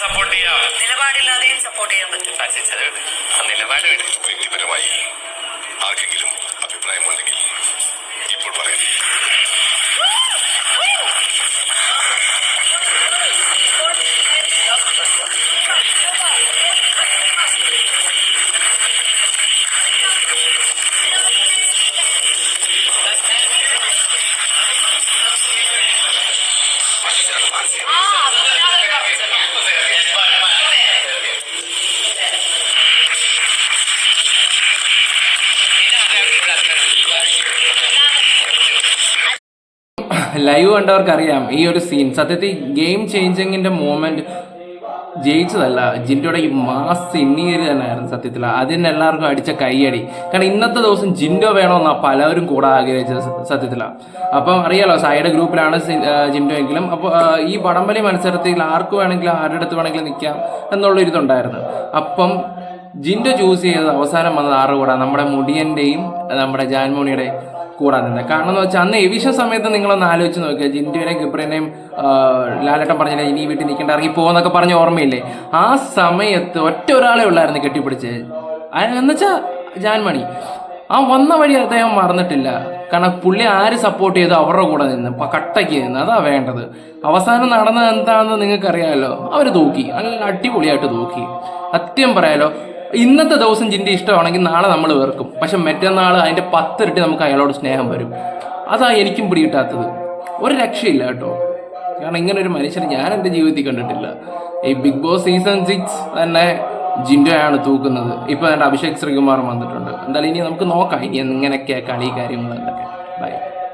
Support ചെയ്യാം നിലപാടില്ലാതെയും support ചെയ്യാൻ പറ്റും. നിലപാട് വ്യക്തിപരമായി ആർക്കെങ്കിലും അഭിപ്രായമുണ്ടെങ്കിൽ ഇപ്പോൾ പറയാം ലൈവ് കണ്ടവർക്കറിയാം ഈ ഒരു സീൻ സത്യത്തിൽ ഗെയിം ചേഞ്ചിങ്ങിന്റെ മൂമെന്റ് ജയിച്ചതല്ല. ജിൻഡോയുടെ ഈ മാസ് ഇന്നീര് തന്നെയായിരുന്നു സത്യത്തിൽ. അതിന് എല്ലാവർക്കും അടിച്ച കൈയടി കാരണം ഇന്നത്തെ ദിവസം ജിൻഡോ വേണമെന്നാണ് പലവരും കൂടെ ആഗ്രഹിച്ചത് സത്യത്തിലാണ് അപ്പം അറിയാലോ സൈഡ് ഗ്രൂപ്പിലാണ് ജിൻഡോ എങ്കിലും. അപ്പോൾ ഈ വടംവലി മത്സരത്തിൽ ആർക്ക് വേണമെങ്കിലും ആരുടെ അടുത്ത് വേണമെങ്കിലും നിൽക്കാം എന്നുള്ള ഇതുണ്ടായിരുന്നു അപ്പം ജിൻഡോ ചൂസ് ചെയ്തത് അവസാനം വന്നത് ആറ് കൂടെ നമ്മുടെ മുടിയന്റെയും നമ്മുടെ ജാൻമോണിയുടെ നിന്ന്. കാരണം എന്ന് വെച്ചാൽ അന്ന് എവിഷ സമയത്ത് നിങ്ങളൊന്ന് ആലോചിച്ച് നോക്കുക ജിന്റുവിനെ ഗിബ്രനെയും ലാലേട്ടൻ പറഞ്ഞില്ല ഇനി വീട്ടിൽ നിൽക്കേണ്ട ഇറങ്ങി പോകുന്നൊക്കെ പറഞ്ഞ ഓർമ്മയില്ലേ? ആ സമയത്ത് ഒറ്റ ഒരാളെ ഉള്ളായിരുന്നു കെട്ടിപ്പിടിച്ച്. എന്നുവെച്ചാൽ ജാൻമണി. ആ വന്ന വഴി അദ്ദേഹം മറന്നിട്ടില്ല. കാരണം പുള്ളി ആര് സപ്പോർട്ട് ചെയ്തു അവരുടെ കൂടെ നിന്ന് കട്ടയ്ക്ക് നിന്ന് അതാ വേണ്ടത്. അവസാനം നടന്നത് എന്താണെന്ന് നിങ്ങൾക്കറിയാമല്ലോ അവർ തൂക്കി. നല്ല അടിപൊളിയായിട്ട് തൂക്കി. സത്യം പറയാലോ ഇന്നത്തെ ദിവസം ജിന്റെ ഇഷ്ടമാണെങ്കിൽ നാളെ നമ്മൾ വെറുക്കും. പക്ഷെ മറ്റന്നാൾ അതിന്റെ പത്തിരട്ടി നമുക്ക് അയാളോട് സ്നേഹം വരും. അതാ എനിക്കും പിടി പിടികിട്ടാത്തത്. ഒരു രക്ഷയില്ല കേട്ടോ. കാരണം ഇങ്ങനെ ഒരു മനുഷ്യനെ ഞാൻ എന്റെ ജീവിതത്തിൽ കണ്ടിട്ടില്ല. ഈ ബിഗ് ബോസ് സീസൺ സിക്സ് തന്നെ ജിൻഡോയാണ് തൂക്കുന്നത്. ഇപ്പോൾ എന്റെ അഭിഷേക് ശ്രീകുമാർ വന്നിട്ടുണ്ട്. എന്തായാലും ഇനി നമുക്ക് നോക്കാം. ഇനി എങ്ങനെയൊക്കെ കളി കാര്യങ്ങളെന്നൊക്കെ. ബൈ